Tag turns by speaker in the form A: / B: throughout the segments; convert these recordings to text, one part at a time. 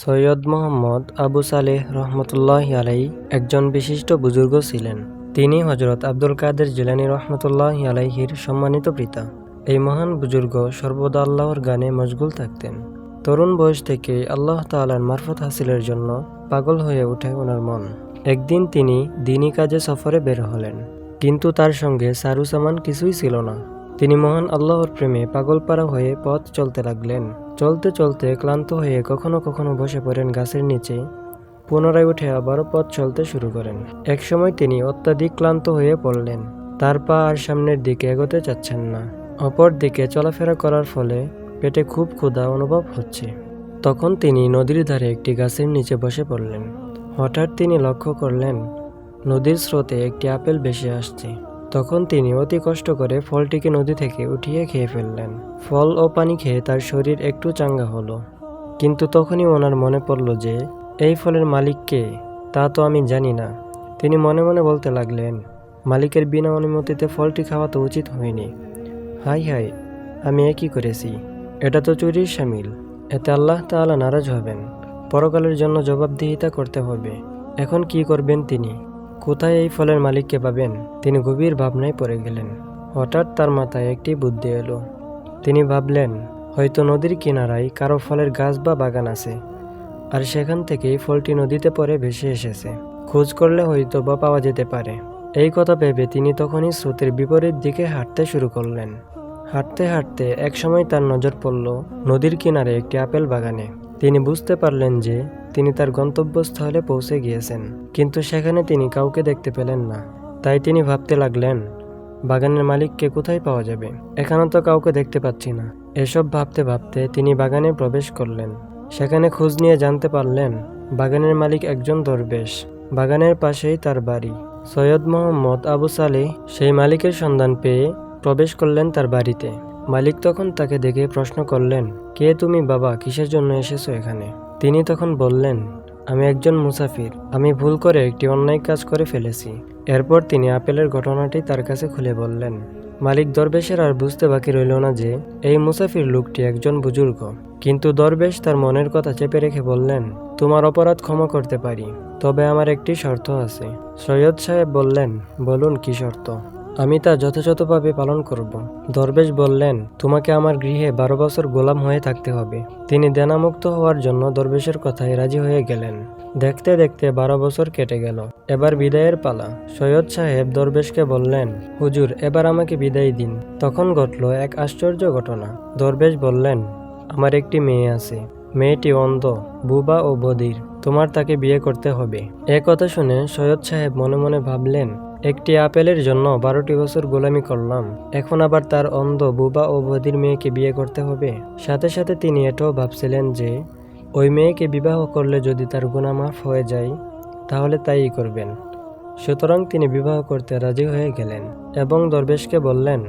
A: সৈয়দ মোহাম্মদ আবু সালেহ রহমতুল্লাহ আলাই একজন বিশিষ্ট বুজুর্গ ছিলেন। তিনি হজরত আব্দুল কাদের জিলানী রহমতুল্লাহ আলাইহির সম্মানিত পিতা। এই মহান বুজুর্গ সর্বদা আল্লাহর গানে মশগুল থাকতেন। তরুণ বয়স থেকে আল্লাহ তাআলার মারফত হাসিলের জন্য পাগল হয়ে ওঠে ওনার মন। একদিন তিনি দিনই কাজে সফরে বের হলেন। কিন্তু তার সঙ্গে সারু সামান কিছুই ছিল না। তিনি মহান আল্লাহর প্রেমে পাগলপাড়া হয়ে পথ চলতে লাগলেন। চলতে চলতে ক্লান্ত হয়ে কখনো কখনো বসে পড়েন গাছের নিচে। পুনরায় উঠে আবারও পথ চলতে শুরু করেন। একসময় তিনি অত্যাধিক ক্লান্ত হয়ে পড়লেন। তার পা আর সামনের দিকে এগোতে চাচ্ছেন না। অপর দিকে চলাফেরা করার ফলে পেটে খুব ক্ষুধা অনুভব হচ্ছে। তখন তিনি নদীর ধারে একটি গাছের নিচে বসে পড়লেন। হঠাৎ তিনি লক্ষ্য করলেন, নদীর স্রোতে একটি আপেল ভেসে আসছে। তখন তিনি অতি কষ্ট করে ফলটিকে নদী থেকে উঠিয়ে খেয়ে ফেললেন। ফল ও পানি খেয়ে তার শরীর একটু চাঙ্গা হলো। কিন্তু তখনই ওনার মনে পড়ল যে, এই ফলের মালিক কে? তা তো আমি জানি না। তিনি মনে মনে বলতে লাগলেন, মালিকের বিনা অনুমতিতে ফলটি খাওয়া তো উচিত হয়নি। হাই হাই, আমি একই করেছি। এটা তো চুরির সামিল। এতে আল্লাহ তাআলা নারাজ হবেন। পরকালের জন্য জবাবদিহিতা করতে হবে। এখন কি করবেন তিনি? কোথায় এই ফলের মালিককে পাবেন? তিনি গভীর ভাবনায় পড়ে গেলেন। হঠাৎ তার মাথায় একটি বুদ্ধি এলো। তিনি ভাবলেন, হয়তো নদীর কিনারায় কারও ফলের গাছ বা বাগান আছে, আর সেখান থেকেই ফলটি নদীতে পড়ে ভেসে এসেছে। খোঁজ করলে হয়তো বা পাওয়া যেতে পারে। এই কথা ভেবে তিনি তখনই স্রোতের বিপরীত দিকে হাঁটতে শুরু করলেন। হাঁটতে হাঁটতে একসময় তার নজর পড়ল নদীর কিনারে একটি আপেল বাগানে। তিনি বুঝতে পারলেন যে তিনি তার গন্তব্যস্থলে পৌঁছে গিয়েছেন, কিন্তু সেখানে তিনি কাউকে দেখতে পেলেন না। তাই তিনি ভাবতে লাগলেন, বাগানের মালিককে কোথায় পাওয়া যাবে? এখানে তো কাউকে দেখতে পাচ্ছি না। এসব ভাবতে ভাবতে তিনি বাগানে প্রবেশ করলেন। সেখানে খোঁজ নিয়ে জানতে পারলেন, বাগানের মালিক একজন দরবেশ। বাগানের পাশেই তার বাড়ি। সৈয়দ মোহাম্মদ আবু সালে সেই মালিকের সন্ধান পেয়ে প্রবেশ করলেন তার বাড়িতে। মালিক তখন তাকে দেখে প্রশ্ন করলেন, কে তুমি বাবা? কিসের জন্য এসেছ এখানে? তিনি তখন বললেন, আমি একজন মুসাফির। আমি ভুল করে একটি অন্যায় কাজ করে ফেলেছি। এরপর তিনি আপেলের ঘটনাটি তার কাছে খুলে বললেন, মালিক দরবেশের আর বুঝতে বাকি রইল না যে, এই মুসাফির লোকটি একজন বুজুর্গ। কিন্তু দরবেশ তার মনের কথা চেপে রেখে বললেন, তোমার অপরাধ ক্ষমা করতে পারি, তবে আমার একটি শর্ত আছে। সৈয়দ সাহেব বললেন, বলুন কি শর্ত? আমি তা যথাযথভাবে পালন করব। দরবেশ বললেন, তোমাকে আমার গৃহে বারো বছর গোলাম হয়ে থাকতে হবে। তিনি দেনামুক্ত হওয়ার জন্য দরবেশের কথায় রাজি হয়ে গেলেন। দেখতে দেখতে বারো বছর কেটে গেল। এবার বিদায়ের পালা। সৈয়দ সাহেব দরবেশকে বললেন, হুজুর, এবার আমাকে বিদায় দিন। তখন ঘটল এক আশ্চর্য ঘটনা। দরবেশ বললেন, আমার একটি মেয়ে আছে। মেয়েটি অন্ধ, বুবা ও বধির তোমার তাকে বিয়ে করতে হবে। এ কথা শুনে সৈয়দ সাহেব মনে মনে ভাবলেন একটি আপেলের জন্য বারোটি বছর গোলামি করলাম। এখন আবার তার অন্ধ বুবা ও বধির মেয়েকে বিয়ে করতে হবে। সাথে সাথে তিনি এটাও ভাবছিলেন যে, ওই মেয়েকে বিবাহ করলে যদি তার গুণা মাফ হয়ে যায়, তাহলে তাই করবেন। সুতরাং তিনি বিবাহ করতে রাজি হয়ে গেলেন এবং দরবেশকে বললেন,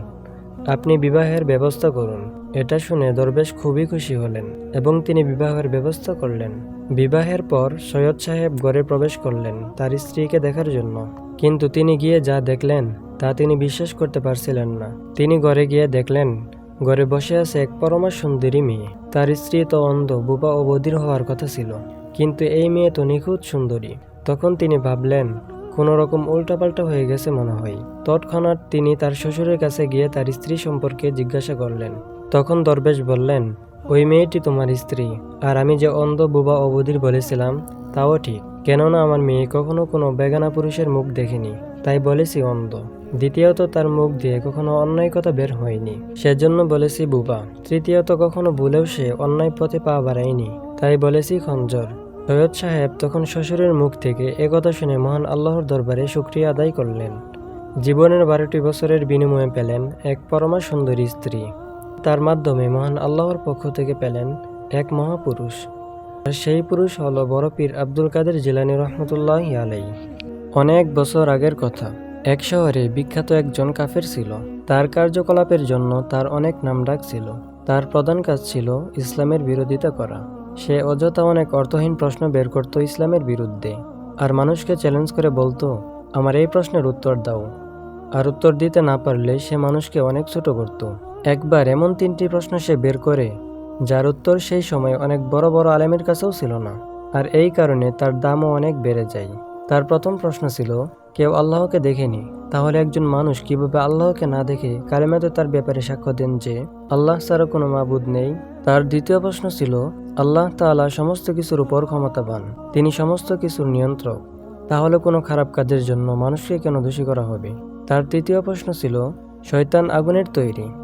A: আপনি বিবাহের ব্যবস্থা করুন। এটা শুনে দরবেশ খুবই খুশি হলেন এবং তিনি বিবাহের ব্যবস্থা করলেন। বিবাহের পর সৈয়দ সাহেব ঘরে প্রবেশ করলেন তার স্ত্রীকে দেখার জন্য। কিন্তু তিনি গিয়ে যা দেখলেন, তা তিনি বিশ্বাস করতে পারছিলেন না। তিনি ঘরে গিয়ে দেখলেন, ঘরে বসে আছে এক পরমা সুন্দরী মেয়ে। তার স্ত্রী তো অন্ধ, বুবা ও বধির হওয়ার কথা ছিল। কিন্তু এই মেয়ে তো নিখুঁত সুন্দরী। তখন তিনি ভাবলেন, কোনো রকম উল্টাপাল্টা হয়ে গেছে মনে হয়। তৎক্ষণাৎ তিনি তার শ্বশুরের কাছে গিয়ে তার স্ত্রী সম্পর্কে জিজ্ঞাসা করলেন। তখন দরবেশ বললেন, ওই মেয়েটি তোমার স্ত্রী, আর আমি যে অন্ধ বুবা অবধির বলেছিলাম, তাও ঠিক। কেননা আমার মেয়ে কখনো কোনো বেগানা পুরুষের মুখ দেখেনি, তাই বলেছি অন্ধ। দ্বিতীয়ত তার মুখ দিয়ে কখনো অন্যায় কথা বের হয়নি। সেজন্য বলেছি বুবা। তৃতীয়ত কখনো ভুলেও সে অন্যায় পথে পা বাড়ায়নি, তাই বলেছি খঞ্জর। সৈয়দ সাহেব তখন শ্বশুরের মুখ থেকে একথা শুনে মহান আল্লাহর দরবারে শুক্রিয়া আদায় করলেন। জীবনের বারোটি বছরের বিনিময়ে পেলেন এক পরমা সুন্দরী স্ত্রী। তার মাধ্যমে মহান আল্লাহর পক্ষ থেকে পেলেন এক মহাপুরুষ। আর সেই পুরুষ হল বড় পীর আব্দুল কাদের জিলানী রহমতুল্লাহ আলাই অনেক বছর আগের কথা, এক শহরে বিখ্যাত একজন কাফের ছিল। তার কার্যকলাপের জন্য তার অনেক নামডাক ছিল। তার প্রধান কাজ ছিল ইসলামের বিরোধিতা করা। সে অযথা অনেক অর্থহীন প্রশ্ন বের করত ইসলামের বিরুদ্ধে। আর মানুষকে চ্যালেঞ্জ করে বলতো, আমার এই প্রশ্নের উত্তর দাও। আর উত্তর দিতে না পারলে সে মানুষকে অনেক ছোট করত। একবার এমন তিনটি প্রশ্ন সে বের করে, যার উত্তর সেই সময় অনেক বড় বড় আলেমের কাছেও ছিল না। আর এই কারণে তার দামও অনেক বেড়ে যায়। তার প্রথম প্রশ্ন ছিল, কেউ আল্লাহকে দেখেনি, তাহলে একজন মানুষ কীভাবে আল্লাহকে না দেখে কালেমাতে তার ব্যাপারে সাক্ষ্য দেন যে, আল্লাহ ছাড়া কোনো মাবুদ নেই? তার দ্বিতীয় প্রশ্ন ছিল, আল্লাহ তাআলা সমস্ত কিছুর উপর ক্ষমতাবান, তিনি সমস্ত কিছুর নিয়ন্ত্রক। তাহলে কোনো খারাপ কাজের জন্য মানুষকে কেন দোষী করা হবে? তার তৃতীয় প্রশ্ন ছিল, শয়তান আগুনের তৈরি।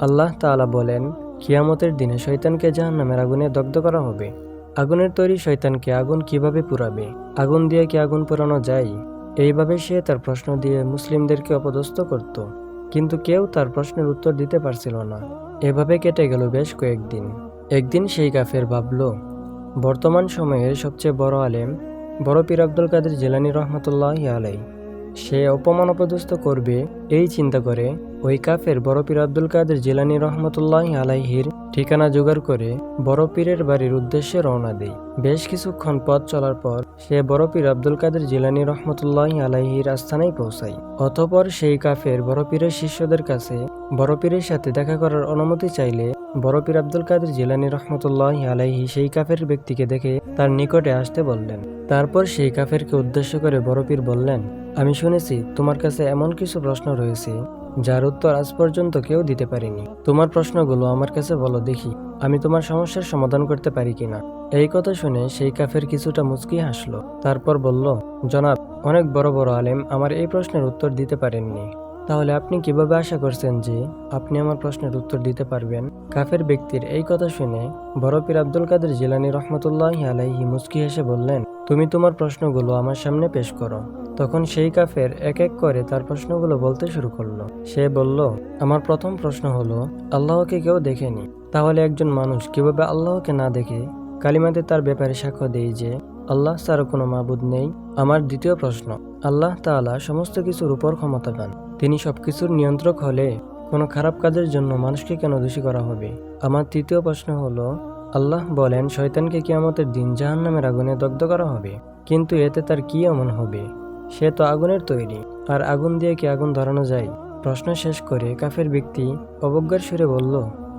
A: আল্লাহ তাআলা বলেন, কিয়ামতের দিনে শয়তানকে জাহান্নামের আগুনে দগ্ধ করা হবে। আগুনের তৈরি শয়তানকে আগুন কীভাবে পুরাবে? আগুন দিয়ে কি আগুন পোড়ানো যায়? এইভাবে সে তার প্রশ্ন দিয়ে মুসলিমদেরকে অপদস্থ করত। কিন্তু কেউ তার প্রশ্নের উত্তর দিতে পারছিল না। এভাবে কেটে গেল বেশ কয়েকদিন। একদিন সেই কাফের ভাবল, বর্তমান সময়ের সবচেয়ে বড় আলেম, বড় পীর আব্দুল কাদের জেলানি রহমতুল্লাহ আলাই সে অপমান অপদস্থ করবে, এই চিন্তা করে ওই কাফের বড় পীর আব্দুল কাদের জেলানি রহমতুল্লাহ আলাইহির ঠিকানা জোগাড় করে বড় পীরের বাড়ির উদ্দেশ্যে রওনা দেয়। বেশ কিছুক্ষণ পথ চলার পর সে বড় পীর আব্দুল কাদের জিলানি রহমতুল্লাহ আলাইহির আস্থানায় পৌঁছায়। অতপর সেই কাফের বড় পীরের শিষ্যদের কাছে বড় পীরের সাথে দেখা করার অনুমতি চাইলে বড় পীর আব্দুল কাদের জিলানি রহমতুল্লাহ আলাইহি সেই কাফের ব্যক্তিকে দেখে তার নিকটে আসতে বললেন। তারপর সেই কাফেরকে উদ্দেশ্য করে বড় পীর বললেন, আমি শুনেছি তোমার কাছে এমন কিছু প্রশ্ন রয়েছে, যার উত্তর আজ পর্যন্ত কেউ দিতে পারেনি। তোমার প্রশ্নগুলো আমার কাছে বলো দেখি, আমি তোমার সমস্যার সমাধান করতে পারি কিনা? এই কথা শুনে সেই কাফের কিছুটা মুচকি হাসলো। তারপর বলল, জনাব, অনেক বড় বড় আলেম আমার এই প্রশ্নের উত্তর দিতে পারেননি। তাহলে আপনি কীভাবে আশা করছেন যে আপনি আমার প্রশ্নের উত্তর দিতে পারবেন? কাফের ব্যক্তির এই কথা শুনে বড় পীর আব্দুল কাদের জিলানি রহমতুল্লাহ আলাইহি মুচকি হেসে বললেন, তুমি তোমার প্রশ্নগুলো আমার সামনে পেশ করো। তখন সেই কাফের এক এক করে তার প্রশ্নগুলো বলতে শুরু করল। সে বলল, আমার প্রথম প্রশ্ন হলো, আল্লাহকে কেউ দেখেনি। তাহলে একজন মানুষ কীভাবে আল্লাহকে না দেখে? কালিমাতে তার ব্যাপারে সাক্ষ্য দেয় যে, আল্লাহ ছাড়া কোনো মাবুদ নেই। আমার দ্বিতীয় প্রশ্ন, আল্লাহ তাআলা সমস্ত কিছুর উপর ক্ষমতাবান। তিনি সবকিছুর নিয়ন্ত্রক হলে কোনো খারাপ কাজের জন্য মানুষকে কেন দোষী করা হবে? আমার তৃতীয় প্রশ্ন হলো, আল্লাহ বলেন, শয়তানকে কিয়ামতের দিন জাহান্নামের আগুনে দগ্ধ করা হবে। কিন্তু এতে তার কি এমন হবে? সে তো আগুনের তৈরি। আর আগুন দিয়ে কি আগুন ধরানো যায়? প্রশ্ন শেষ করে কাফের ব্যক্তি অবজ্ঞার সুরে বলল,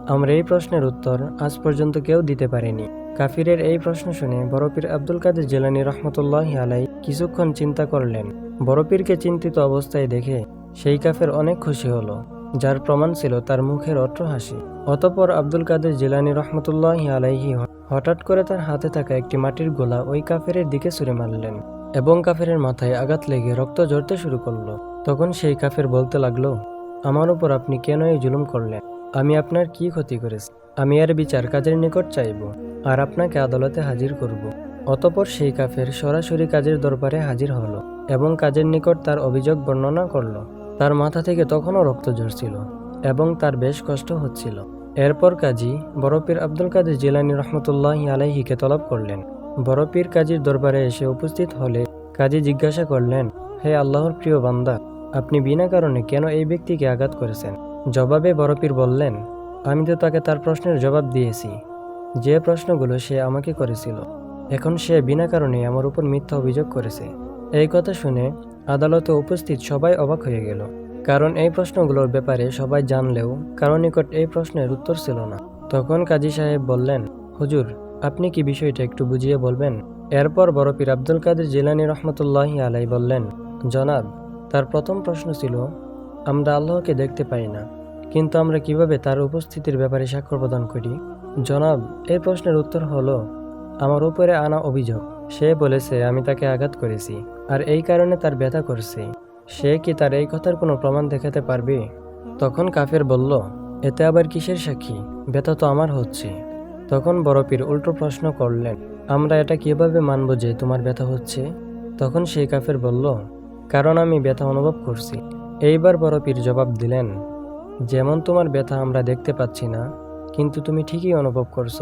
A: আমরা এই প্রশ্নের উত্তর আজ পর্যন্ত কেউ দিতে পারেনি। কাফিরের এই প্রশ্ন শুনে বড়পীর আব্দুল কাদের জেলানি রহমতুল্লাহ আলাই কিছুক্ষণ চিন্তা করলেন। বড়পীরকে চিন্তিত অবস্থায় দেখে সেই কাফের অনেক খুশি হলো, যার প্রমাণ ছিল তার মুখের অট্র হাসি। অতপর আব্দুল কাদের জিলানি রহমতুল্লাহ আলাইহি হঠাৎ করে তার হাতে থাকা একটি মাটির গোলা ওই কাফেরের দিকে ছুড়ে মারলেন এবং কাফেরের মাথায় আঘাত লেগে রক্ত ঝরতে শুরু করল। তখন সেই কাফের বলতে লাগল, আমার উপর আপনি কেন এই জুলুম করলেন? আমি আপনার কি ক্ষতি করেছি? আমি আর বিচার কাজের নিকট চাইব আর আপনাকে আদালতে হাজির করব। অতপর সেই কাফের সরাসরি কাজের দরবারে হাজির হলো এবং কাজের নিকট তার অভিযোগ বর্ণনা করল। তার মাথা থেকে তখনও রক্ত ঝরছিল এবং তার বেশ কষ্ট হচ্ছিল। এরপর কাজী বরপীর আব্দুল কাদের জিলানি রহমতুল্লাহ আলাইহিকে তলব করলেন। বরপীর কাজীর দরবারে এসে উপস্থিত হলে কাজী জিজ্ঞাসা করলেন, হে আল্লাহর প্রিয় বান্দা, আপনি বিনা কারণে কেন এই ব্যক্তিকে আঘাত করেছেন? জবাবে বরপীর বললেন, আমি তো তাকে তার প্রশ্নের জবাব দিয়েছি। যে প্রশ্নগুলো সে আমাকে করেছিল, এখন সে বিনা কারণে আমার উপর মিথ্যা অভিযোগ করেছে। এই কথা শুনে আদালতে উপস্থিত সবাই অবাক হয়ে গেল। কারণ এই প্রশ্নগুলোর ব্যাপারে সবাই জানলেও কারও নিকট এই প্রশ্নের উত্তর ছিল না। তখন কাজী সাহেব বললেন, হুজুর, আপনি কি বিষয়টা একটু বুঝিয়ে বলবেন? এরপর বড় পীর আব্দুল কাদের জিলানি রহমতুল্লাহ আলাই বললেন, জনাব, তার প্রথম প্রশ্ন ছিল, আমরা আল্লাহকে দেখতে পাই না, কিন্তু আমরা কীভাবে তার উপস্থিতির ব্যাপারে স্বাক্ষর প্রদান করি? জনাব, এই প্রশ্নের উত্তর হলো, আমার উপরে আনা অভিযোগ। সে বলেছে, আমি তাকে আঘাত করেছি। আর এই কারণে তার ব্যথা করছে। সে কি তার এই কথার কোনো প্রমাণ দেখাতে পারবে? তখন কাফের বলল, এতে আবার কিসের সাক্ষী? ব্যথা তো আমার হচ্ছে। তখন বড়পীর উল্টো প্রশ্ন করলেন, আমরা এটা কীভাবে মানব যে তোমার ব্যথা হচ্ছে? তখন সেই কাফের বলল, কারণ আমি ব্যথা অনুভব করছি। এইবার বড়পীর জবাব দিলেন, যেমন তোমার ব্যথা আমরা দেখতে পাচ্ছি না, কিন্তু তুমি ঠিকই অনুভব করছ।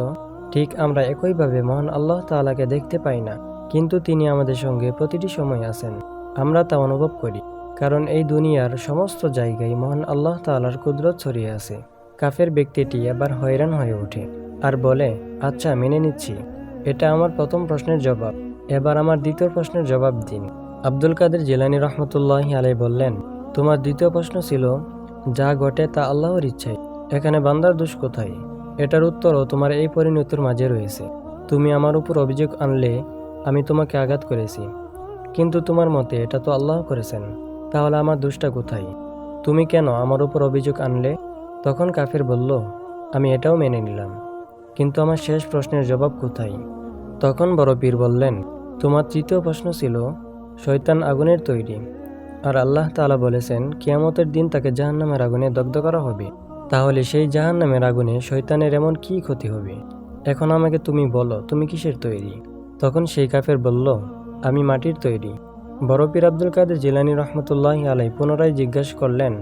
A: ঠিক আমরা একইভাবে মহান আল্লাহ তাআলাকে দেখতে পাই না। কিন্তু তিনি আমাদের সঙ্গে প্রতিটি সময় আছেন। আমরা তা অনুভব করি, কারণ এই দুনিয়ার সমস্ত জায়গায় মহান আল্লাহ তাআলার কুদরত ছড়িয়ে আছে। কাফের ব্যক্তিটি এবার হয়রান হয়ে ওঠে আর বলে আচ্ছা মেনে নিচ্ছি। এটা আমার প্রথম প্রশ্নের জবাব। এবার আমার দ্বিতীয় প্রশ্নের জবাব দিন। আব্দুল কাদের জেলানি রহমতুল্লাহ আলাই বললেন, তোমার দ্বিতীয় প্রশ্ন ছিল, যা ঘটে তা আল্লাহর ইচ্ছায়। এখানে বান্দার দোষ কোথায়? এটার উত্তরও তোমার এই পরিণতির মাঝে রয়েছে। তুমি আমার উপর অভিযোগ আনলে আমি তোমাকে আঘাত করেছি। কিন্তু তোমার মতে এটা তো আল্লাহ করেছেন। তাহলে আমার দোষটা কোথায়? তুমি কেন আমার উপর অভিযোগ আনলে? তখন কাফের বলল, আমি এটাও মেনে নিলাম। কিন্তু আমার শেষ প্রশ্নের জবাব কোথায়? তখন বড় পীর বললেন, তোমার তৃতীয় প্রশ্ন ছিল, শয়তান আগুনের তৈরি। আর আল্লাহ তাআলা বলেছেন, কিয়ামতের দিন তাকে জাহান্নামের আগুনে দগ্ধ করা হবে। তাহলে সেই জাহান্নামের আগুনে শয়তানের এমন কি ক্ষতি হবে? এখন আমাকে তুমি বলো, তুমি কিসের তৈরি? তখন সেই কাফের বলল, আমি মাটির তৈরি। বড় পীর আব্দুল কাদের জিলানি রহমতুল্লাহ আলাই পুনরায় জিজ্ঞাসা করলেন,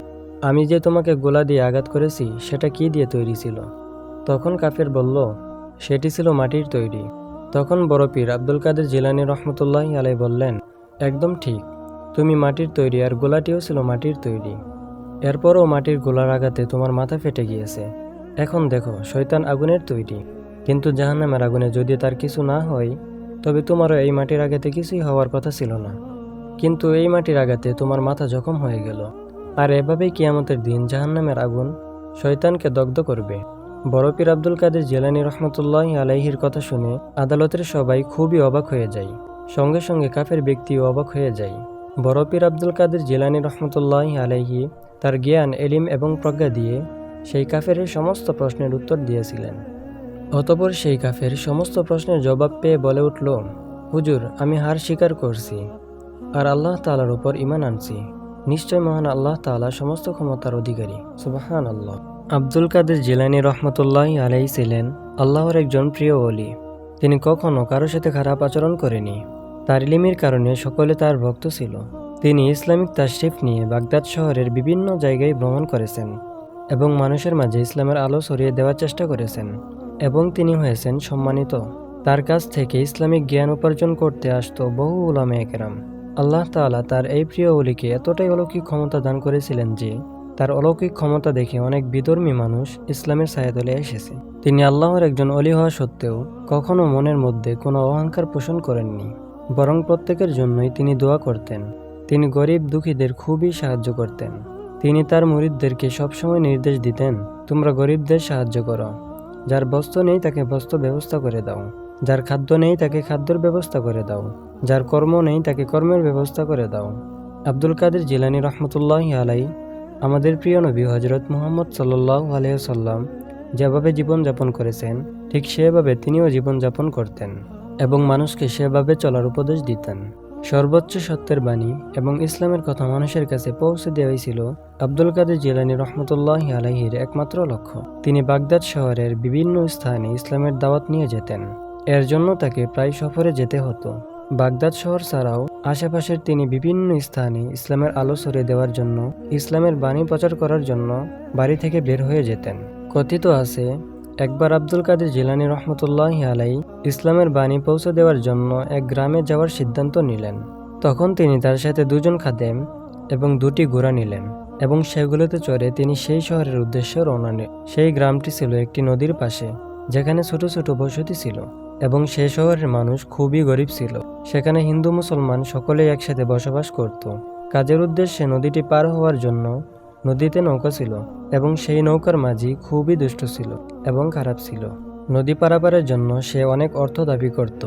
A: আমি যে তোমাকে গোলা দিয়ে আঘাত করেছি, সেটা কি দিয়ে তৈরি ছিল? তখন কাফের বলল, সেটি ছিল মাটির তৈরি। তখন বড় পীর আব্দুল কাদের জিলানি রহমতুল্লাহ আলাই বললেন, একদম ঠিক। তুমি মাটির তৈরি আর গোলাটিও ছিল মাটির তৈরি। এরপরও মাটির গোলার আঘাতে তোমার মাথা ফেটে গিয়েছে। এখন দেখো, শয়তান আগুনের তৈরি। কিন্তু জাহান্নামের আগুনে যদি তার কিছু না হয় তবে তোমারও এই মাটির আঘাতে কিছুই হওয়ার কথা ছিল না। কিন্তু এই মাটির আঘাতে তোমার মাথা জখম হয়ে গেল। আর এভাবেই কিয়ামতের দিন জাহান্নামের আগুন শয়তানকে দগ্ধ করবে। বড় পীর আব্দুল কাদের জেলানি রহমতুল্লাহ আলাইহির কথা শুনে আদালতের সবাই খুবই অবাক হয়ে যায়। সঙ্গে সঙ্গে কাফের ব্যক্তিও অবাক হয়ে যায়। বড় পীর আব্দুল কাদের জেলানি রহমতুল্লাহ আলাইহি তার জ্ঞান, এলিম এবং প্রজ্ঞা দিয়ে সেই কাফের সমস্ত প্রশ্নের উত্তর দিয়েছিলেন। অতপর সেই কাফের সমস্ত প্রশ্নের জবাব পেয়ে বলে উঠল, হুজুর, আমি হার স্বীকার করছি আর আল্লাহ তালার উপর ইমান আনছি। নিশ্চয় মহান আল্লাহ তাআলা সমস্ত ক্ষমতার অধিকারী। সুবাহান আল্লাহ আব্দুল কাদের জিলানি রহমতুল্লাহ আলাই ছিলেন আল্লাহর একজন প্রিয় অলি তিনি কখনো কারোর সাথে খারাপ আচরণ করেনি। তার ইলিমের কারণে সকলে তার ভক্ত ছিল। তিনি ইসলামিক তাশরিফ নিয়ে বাগদাদ শহরের বিভিন্ন জায়গায় ভ্রমণ করেছেন এবং মানুষের মাঝে ইসলামের আলো ছড়িয়ে দেওয়ার চেষ্টা করেছেন। এবং তিনি হয়েছেন সম্মানিত। তার কাছ থেকে ইসলামিক জ্ঞান উপার্জন করতে আসতো বহু উলামে একরাম আল্লাহ তাআলা তার এই প্রিয় অলিকে এতটাই অলৌকিক ক্ষমতা দান করেছিলেন যে, তার অলৌকিক ক্ষমতা দেখে অনেক বিধর্মী মানুষ ইসলামের ছায়াতলে এসেছে। তিনি আল্লাহর একজন অলি হওয়া সত্ত্বেও কখনো মনের মধ্যে কোনো অহংকার পোষণ করেননি। বরং প্রত্যেকের জন্যই তিনি দোয়া করতেন। তিনি গরিব দুঃখীদের খুবই সাহায্য করতেন। তিনি তার মুরিদদেরকে সবসময় নির্দেশ দিতেন, তোমরা গরিবদের সাহায্য করো। যার বস্ত্র নেই তাকে বস্ত্র ব্যবস্থা করে দাও। যার খাদ্য নেই তাকে খাদ্যর ব্যবস্থা করে দাও। যার কর্ম নেই তাকে কর্মের ব্যবস্থা করে দাও। আব্দুল কাদের জিলানি রহমতুল্লাহ আলাই আমাদের প্রিয় নবী হজরত মুহাম্মদ সাল্লাহ আলহ্লাম যেভাবে জীবনযাপন করেছেন, ঠিক সেভাবে তিনিও জীবনযাপন করতেন এবং মানুষকে সেভাবে চলার উপদেশ দিতেন। সর্বোচ্চ সত্যের বাণী এবং ইসলামের কথা মানুষের কাছে পৌঁছে দেওয়াই ছিল আব্দুল কাদের জিলানি রহমতুল্লাহ আলাহির একমাত্র লক্ষ্য। তিনি বাগদাদ শহরের বিভিন্ন স্থানে ইসলামের দাওয়াত নিয়ে যেতেন। এর জন্য তাকে প্রায় সফরে যেতে হতো। বাগদাদ শহর ছাড়াও আশেপাশের তিনি বিভিন্ন স্থানে ইসলামের আলো ছড়িয়ে দেওয়ার জন্য, ইসলামের বাণী প্রচার করার জন্য বাড়ি থেকে বের হয়ে যেতেন। কথিত আছে একবার আব্দুল কাদের জিলানি রহমতুল্লাহ আলাই ইসলামের বাণী পৌঁছে দেওয়ার জন্য এক গ্রামে যাওয়ার সিদ্ধান্ত নিলেন। তখন তিনি তার সাথে দুজন খাদেম এবং দুটি ঘোড়া নিলেন এবং সেগুলোতে চড়ে তিনি সেই শহরের উদ্দেশ্যে রওনা নেন সেই গ্রামটি ছিল একটি নদীর পাশে, যেখানে ছোট ছোট বসতি ছিল এবং সে শহরের মানুষ খুবই গরিব ছিল। সেখানে হিন্দু মুসলমান সকলেই একসাথে বসবাস করত। কাজের উদ্দেশ্যে নদীটি পার হওয়ার জন্য নদীতে নৌকা ছিল এবং সেই নৌকার মাঝি খুবই দুষ্ট ছিল এবং খারাপ ছিল। নদী পারাপারের জন্য সে অনেক অর্থ দাবি করত,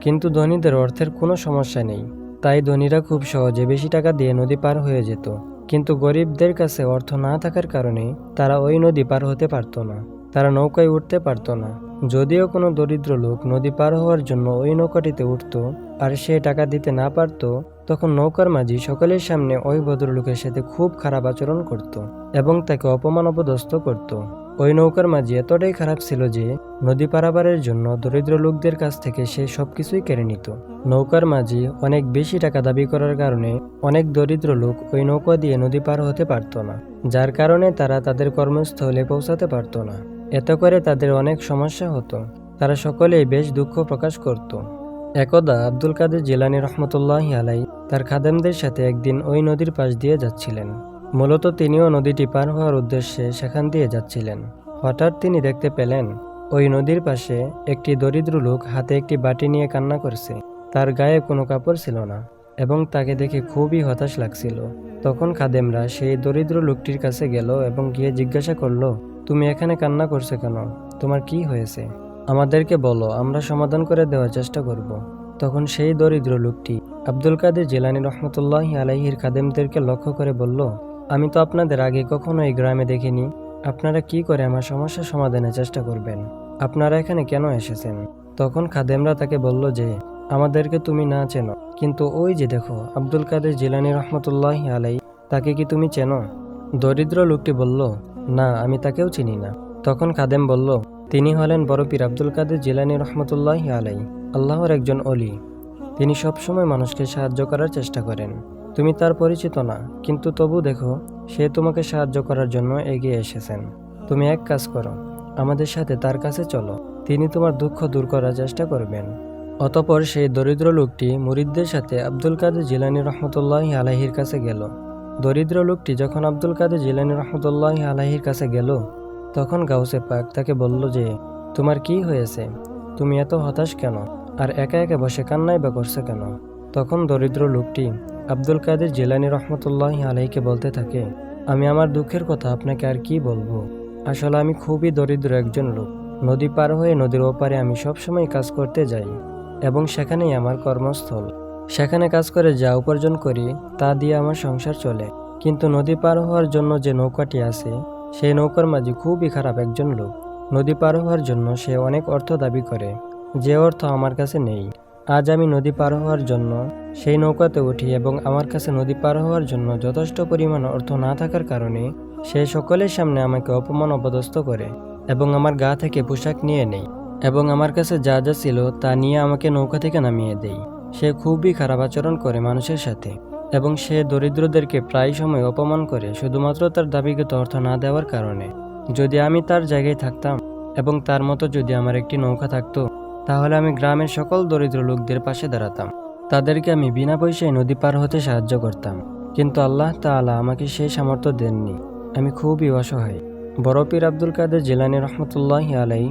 A: কিন্তু ধনীদের অর্থের কোনো সমস্যা নেই। তাই ধনীরা খুব সহজে বেশি টাকা দিয়ে নদী পার হয়ে যেত, কিন্তু গরিবদের কাছে অর্থ না থাকার কারণে তারা ওই নদী পার হতে পারত না। তারা নৌকায় উঠতে পারত না। যদিও কোনো দরিদ্র লোক নদী পার হওয়ার জন্য ওই নৌকাটিতে উঠত, আর সে টাকা দিতে না পারত তখন নৌকার মাঝি সকলের সামনে ওই ভদ্রলোকের সাথে খুব খারাপ আচরণ করত এবং তাকে অপমান অপদস্থ করত। ওই নৌকার মাঝি এতটাই খারাপ ছিল যে নদী পারাপারের জন্য দরিদ্র লোকদের কাছ থেকে সে সবকিছুই কেড়ে নিত। নৌকার মাঝি অনেক বেশি টাকা দাবি করার কারণে অনেক দরিদ্র লোক ওই নৌকা দিয়ে নদী পার হতে পারত না, যার কারণে তারা তাদের কর্মস্থলে পৌঁছাতে পারত না। এত করে তাদের অনেক সমস্যা হতো। তারা সকলেই বেশ দুঃখ প্রকাশ করত। একদা আব্দুল কাদের জিলানি রহমতুল্লাহ আলাই তার খাদেমদের সাথে একদিন ওই নদীর পাশ দিয়ে যাচ্ছিলেন। মূলত তিনিও নদীটি পার হওয়ার উদ্দেশ্যে সেখান দিয়ে যাচ্ছিলেন। হঠাৎ তিনি দেখতে পেলেন, ওই নদীর পাশে একটি দরিদ্র লোক হাতে একটি বাটি নিয়ে কান্না করছে। তার গায়ে কোনো কাপড় ছিল না এবং তাকে দেখে খুবই হতাশ লাগছিল। তখন খাদেমরা সেই দরিদ্র লোকটির কাছে গেল এবং গিয়ে জিজ্ঞাসা করল, তুমি এখানে কান্না করছ কেন? তোমার কি হয়েছে? আমাদেরকে বলো, আমরা সমাধান করে দেওয়ার চেষ্টা করব। তখন সেই দরিদ্র লোকটি আব্দুল কাদের জেলানি রহমতুল্লাহ আলাইহির খাদেমদেরকে লক্ষ্য করে বলল, আমি তো আপনাদের আগে কখনো এই গ্রামে দেখিনি। আপনারা কি করে আমার সমস্যার সমাধানের চেষ্টা করবেন? আপনারা এখানে কেন এসেছেন? তখন খাদেমরা তাকে বলল যে, আমাদেরকে তুমি না চেনো, কিন্তু ওই যে দেখো, আব্দুল কাদের জিলানি রহমতুল্লাহ আলাই, তাকে কি তুমি চেনো? দরিদ্র লোকটি বলল, না, আমি তাকেও চিনি না। তখন খাদেম বলল, তিনি হলেন বড় পীর আব্দুল কাদের জিলানি রহমতুল্লাহ আলাই। আল্লাহর একজন অলি। তিনি সবসময় মানুষকে সাহায্য করার চেষ্টা করেন। তুমি তার পরিচিত না, কিন্তু তবু দেখো, সে তোমাকে সাহায্য করার জন্য এগিয়ে এসেছেন। তুমি এক কাজ করো, আমাদের সাথে তার কাছে চলো। তিনি তোমার দুঃখ দূর করার চেষ্টা করবেন। অতপর সেই দরিদ্র লোকটি মুরিদদের সাথে আব্দুল কাদের জিলানি রহমতুল্লাহ আলাহির কাছে গেল। দরিদ্র লোকটি যখন আব্দুল কাদের জিলানি রহমতুল্লাহ আলাহির কাছে গেল, তখন গাউসে পাক তাকে বলল যে, তোমার কি হয়েছে? তুমি এত হতাশ কেন? আর একা একা বসে কান্নাই বা করছে কেন? তখন দরিদ্র লোকটি আব্দুল কাদের জিলানি রহমতুল্লাহ আলাইকে বলতে থাকে, আমি আমার দুঃখের কথা আপনাকে আর কি বলব? আসলে আমি খুবই দরিদ্র একজন লোক। নদী পার হয়ে নদীর ওপারে আমি সবসময় কাজ করতে যাই এবং সেখানেই আমার কর্মস্থল। সেখানে কাজ করে যা উপার্জন করি, তা দিয়ে আমার সংসার চলে। কিন্তু নদী পার হওয়ার জন্য যে নৌকাটি আছে, সেই নৌকার মাঝে খুবই খারাপ একজন লোক। নদী পার হওয়ার জন্য সে অনেক অর্থ দাবি করে। যে অর্থ আমার কাছে নেই। আজ আমি নদী পার হওয়ার জন্য সেই নৌকাতে উঠি এবং আমার কাছে নদী পার হওয়ার জন্য যথেষ্ট পরিমাণ অর্থ না থাকার কারণে সে সকলের সামনে আমাকে অপমান অপদস্থ করে এবং আমার গা থেকে পোশাক নিয়ে নেই এবং আমার কাছে যা যা ছিল তা নিয়ে আমাকে নৌকা থেকে নামিয়ে দেয়। সে খুবই খারাপ আচরণ করে মানুষের সাথে এবং সে দরিদ্রদেরকে প্রায় সময় অপমান করে শুধুমাত্র তার দাবিগত অর্থ না দেওয়ার কারণে। যদি আমি তার জায়গায় থাকতাম এবং তার মতো যদি আমার একটি নৌকা থাকতো তাহলে আমি গ্রামের সকল দরিদ্র লোকদের পাশে দাঁড়াতাম। তাদেরকে আমি বিনা পয়সায় নদী পার হতে সাহায্য করতাম। কিন্তু আল্লাহ তাআলা আমাকে সেই সামর্থ্য দেননি। আমি খুবই অসহায়। বড় পীর আব্দুল কাদের জেলানি রহমতুল্লাহ আলাই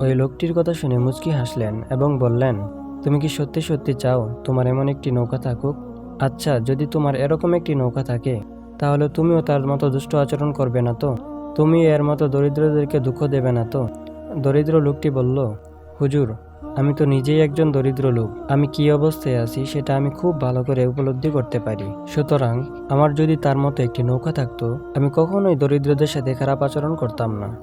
A: ওই লোকটির কথা শুনে মুচকি হাসলেন এবং বললেন, তুমি কি সত্যি সত্যি চাও তোমার এমন একটি নৌকা থাকুক? আচ্ছা যদি তোমার এরকম একটি নৌকা থাকে, তাহলে তুমিও তার মতো দুষ্ট আচরণ করবে না তো? তুমি এর মতো দরিদ্রদেরকে দুঃখ দেবে না তো? দরিদ্র লোকটি বলল, হুজুর আমি তো নিজেই একজন দরিদ্র লোক। আমি কি অবস্থায় আছি সেটা আমি খুব ভালো করে উপলব্ধি করতে পারি। সুতরাং, আমার যদি তার মতো একটি নৌকা থাকতো, আমি কখনোই দরিদ্রদের সাথে খারাপ আচরণ করতাম না।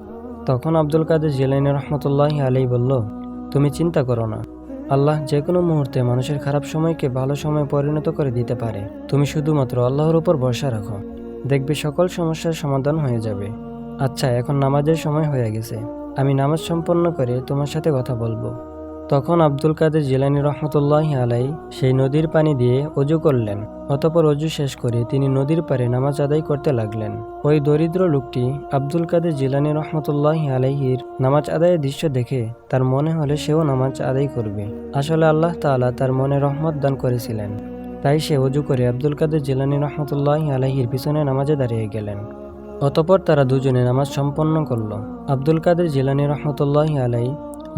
A: তখন আব্দুল কাদের জেলাইন রহমতুল্লাহ আলী বলল, তুমি চিন্তা করো না। আল্লাহ যে কোনো মুহূর্তে মানুষের খারাপ সময়কে ভালো সময়ে পরিণত করে দিতে পারে। তুমি শুধুমাত্র আল্লাহর উপর ভরসা রাখো। দেখবে সকল সমস্যার সমাধান হয়ে যাবে। আচ্ছা এখন নামাজের সময় হয়ে গেছে। আমি নামাজ সম্পন্ন করে তোমার সাথে কথা বলব। তখন আব্দুল কাদের জিলানি রহমতুল্লাহ আলাই সেই নদীর পানি দিয়ে অজু করলেন। অতপর অজু শেষ করে তিনি নদীর পারে নামাজ আদায় করতে লাগলেন। ওই দরিদ্র লোকটি আব্দুল কাদের জিলানি রহমতুল্লাহ আলাইহির নামাজ আদায়ের দৃশ্য দেখে তার মনে হলে সেও নামাজ আদায় করবে। আসলে আল্লাহ তাআলা তার মনে রহমত দান করেছিলেন। তাই সে অজু করে আব্দুল কাদের জিলানি রহমতুল্লাহ আলাইহির পিছনে নামাজে দাঁড়িয়ে গেলেন। অতপর তারা দুজনে নামাজ সম্পন্ন করল। আব্দুল কাদের জিলানি রহমতুল্লাহ আলাই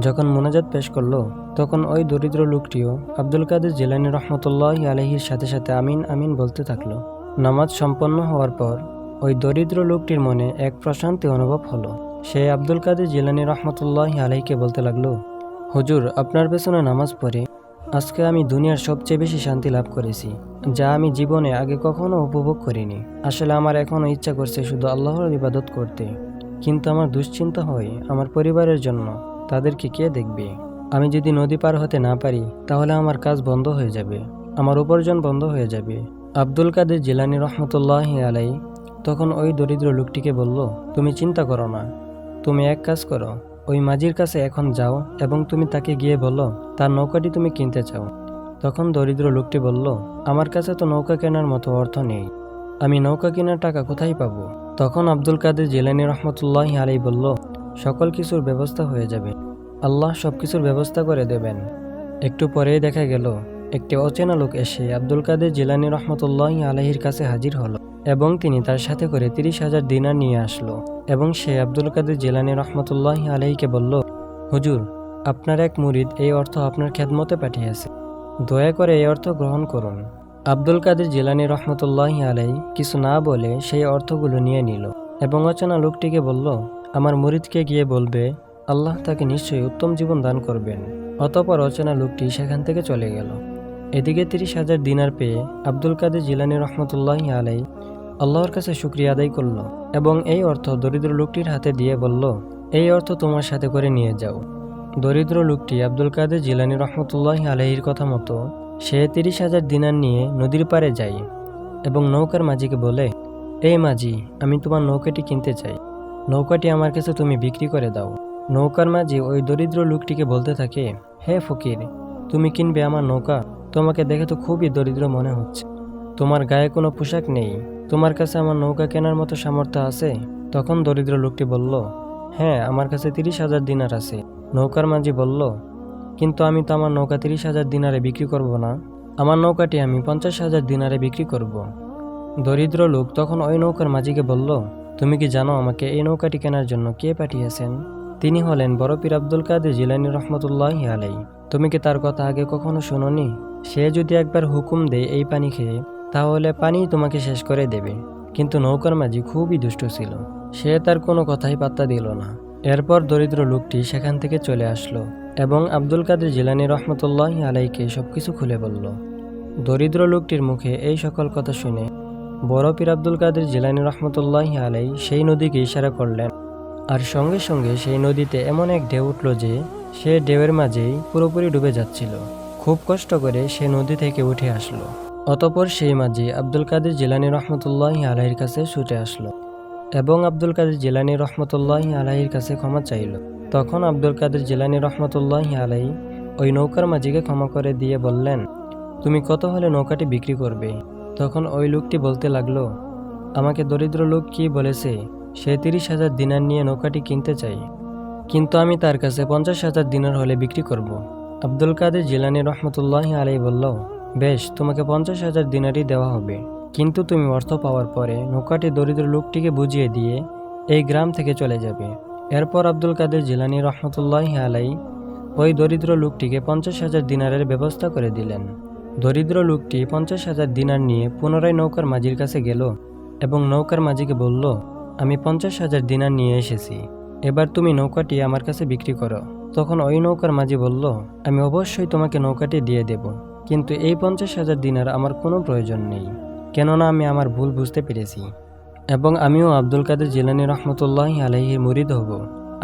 A: যখন মোনাজাত পেশ করল, তখন ওই দরিদ্র লোকটিও আব্দুল কাদের জিলানি রহমতুল্লাহ আলহির সাথে সাথে আমিন আমিন বলতে থাকল। নামাজ সম্পন্ন হওয়ার পর ওই দরিদ্র লোকটির মনে এক প্রশান্তি অনুভব হলো। সে আব্দুল কাদের জিলানি রহমতুল্লাহ আলহিকে বলতে লাগল, হুজুর, আপনার পেছনে নামাজ পড়ে। আজকে আমি দুনিয়ার সবচেয়ে বেশি শান্তি লাভ করেছি, যা আমি জীবনে আগে কখনো উপভোগ করিনি। আসলে আমার এখনও ইচ্ছা করছে শুধু আল্লাহর ইবাদত করতে। কিন্তু আমার দুশ্চিন্তা হয় আমার পরিবারের জন্য। তাদেরকে কে দেখবে? আমি যদি নদী পার হতে না পারি, তাহলে আমার কাজ বন্ধ হয়ে যাবে। আমার উপার্জন বন্ধ হয়ে যাবে। আব্দুল কাদের জিলানি রহমতুল্লাহ আলাই তখন ওই দরিদ্র লোকটিকে বলল, তুমি চিন্তা করো না। তুমি এক কাজ করো। ওই মাঝির কাছে এখন যাও এবং তুমি তাকে গিয়ে বলো, তার নৌকাটি তুমি কিনতে চাও। তখন দরিদ্র লোকটি বলল, আমার কাছে তো নৌকা কেনার মতো অর্থ নেই। আমি নৌকা কেনার টাকা কোথায় পাবো? তখন আব্দুল কাদের জিলানি রহমতুল্লাহ আলাই বলল সকল কিছুর ব্যবস্থা হয়ে যাবে। আল্লাহ সব কিছুর ব্যবস্থা করে দেবেন। একটু পরেই দেখা গেল, একটি অচেনা লোক এসে আব্দুল কাদের জিলানি রহমতুল্লাহ আলহির কাছে হাজির হলো এবং তিনি তার সাথে করে তিরিশ হাজার দিনার নিয়ে আসলো এবং সে আব্দুল কাদের জিলানি রহমতুল্লাহ আলহিকে বলল, হুজুর, আপনার এক মুরিদ এই অর্থ আপনার খেদমতে পাঠিয়েছে। দয়া করে এই অর্থ গ্রহণ করুন। আব্দুল কাদের জিলানি রহমতুল্লাহ আলাই কিছু না বলে সেই অর্থগুলো নিয়ে নিল এবং অচেনা লোকটিকে বলল আমার মুরিদকে গিয়ে বলবে, আল্লাহ তাকে নিশ্চয়ই উত্তম জীবন দান করবেন। অতপর অচেনা লোকটি সেখান থেকে চলে গেল। এদিকে তিরিশ হাজার দিনার পেয়ে আব্দুল কাদের জিলানি রহমতুল্লাহ আলাই আল্লাহর কাছে শুক্রিয়া আদায় করল এবং এই অর্থ দরিদ্র লোকটির হাতে দিয়ে বলল, এই অর্থ তোমার সাথে করে নিয়ে যাও। দরিদ্র লোকটি আব্দুল কাদের জিলানি রহমতুল্লাহ আলাইহির কথা মতো সে তিরিশ হাজার দিনার নিয়ে নদীর পাড়ে যায় এবং নৌকার মাঝিকে বলে, এই মাঝি, আমি তোমার নৌকাটি কিনতে চাই। নৌকাটি আমার কাছে তুমি বিক্রি করে দাও। নৌকার মাঝি ওই দরিদ্র লোকটিকে বলতে থাকে, হে ফকির, তুমি কিনবে আমার নৌকা? তোমাকে দেখে তো খুবই দরিদ্র মনে হচ্ছে। তোমার গায়ে কোনো পোশাক নেই। তোমার কাছে আমার নৌকা কেনার মতো সামর্থ্য আছে? তখন দরিদ্র লোকটি বলল হ্যাঁ আমার কাছে তিরিশ হাজার দিনার আছে। নৌকার মাঝি বলল, কিন্তু আমি তো আমার নৌকা তিরিশ হাজার দিনারে বিক্রি করব না। আমার নৌকাটি আমি পঞ্চাশ হাজার দিনারে বিক্রি করব। দরিদ্র লোক তখন ওই নৌকার মাঝিকে বলল তুমি কি জানো আমাকে এই নৌকাটি কেনার জন্য কে পাঠিয়েছেন? তিনি হলেন বড় পীর আব্দুল কাদের জিলানি রহমতুল্লাহ আলাই তুমি কি তার কথা আগে কখনো শোনোনি? সে যদি একবার হুকুম দেয় এই পানি খেয়ে, তাহলে পানি তোমাকে শেষ করে দেবে। কিন্তু নৌকার মাঝি খুবই দুষ্ট ছিল। সে তার কোনো কথাই পাত্তা দিল না। এরপর দরিদ্র লোকটি সেখান থেকে চলে আসলো এবং আব্দুল কাদের জিলানি রহমতুল্লাহ আলাইকে সবকিছু খুলে বলল। দরিদ্র লোকটির মুখে এই সকল কথা শুনে বড় পীর আব্দুল কাদের জিলানি রহমতুল্লাহ আলাই সেই নদীকে ইশারা করলেন। আর সঙ্গে সঙ্গে সেই নদীতে এমন এক ঢেউ উঠল যে, সে ঢেউয়ের মাঝেই পুরোপুরি ডুবে যাচ্ছিল। খুব কষ্ট করে সে নদী থেকে উঠে আসলো। অতপর সেই মাঝি আব্দুল কাদের জিলানি রহমতুল্লাহ আলাহির কাছে ছুটে আসলো এবং আব্দুল কাদের জিলানি রহমতুল্লাহ আলাহির কাছে ক্ষমা চাইল। তখন আব্দুল কাদের জিলানি রহমতুল্লাহ আলাই ওই নৌকার মাঝিকে ক্ষমা করে দিয়ে বললেন, তুমি কত হলে নৌকাটি বিক্রি করবে? তখন ওই লোকটি বলতে লাগল, আমাকে দরিদ্র লোক কি বলেছে সে তিরিশ হাজার দিনার নিয়ে নৌকাটি কিনতে চাই কিন্তু আমি তার কাছে পঞ্চাশ হাজার দিনার হলে বিক্রি করব। আব্দুল কাদের জিলানি রহমতুল্লাহ আলাই বলল, বেশ, তোমাকে পঞ্চাশ হাজার দিনারই দেওয়া হবে। কিন্তু তুমি অর্থ পাওয়ার পরে নৌকাটি দরিদ্র লোকটিকে বুঝিয়ে দিয়ে এই গ্রাম থেকে চলে যাবে। এরপর আব্দুল কাদের জিলানি রহমতুল্লাহ আলাই ওই দরিদ্র লোকটিকে পঞ্চাশ হাজার দিনারের ব্যবস্থা করে দিলেন। দরিদ্র লোকটি পঞ্চাশ হাজার দিনার নিয়ে পুনরায় নৌকার মাঝির কাছে গেল এবং নৌকার মাঝিকে বলল, আমি পঞ্চাশ হাজার দিনার নিয়ে এসেছি। এবার তুমি নৌকাটি আমার কাছে বিক্রি করো। তখন ওই নৌকার মাঝি বলল, আমি অবশ্যই তোমাকে নৌকাটি দিয়ে দেব, কিন্তু এই পঞ্চাশ হাজার দিনার আমার কোনো প্রয়োজন নেই, কেননা আমি আমার ভুল বুঝতে পেরেছি এবং আমিও আব্দুল কাদের জিলানি রহমতুল্লাহ আলহির মুরিদ হব।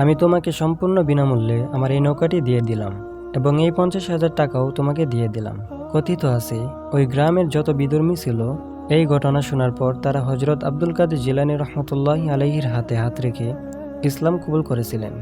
A: আমি তোমাকে সম্পূর্ণ বিনামূল্যে আমার এই নৌকাটি দিয়ে দিলাম এবং এই পঞ্চাশ হাজার টাকাও তোমাকে দিয়ে দিলাম। কথিত আছে, ওই গ্রামের যত বিদর্মী ছিল, এই ঘটনা শোনার পর তারা হজরত আব্দুল কাদের জিলানি রহমতুল্লাহ আলহির হাতে হাত রেখে ইসলাম কবুল করেছিলেন।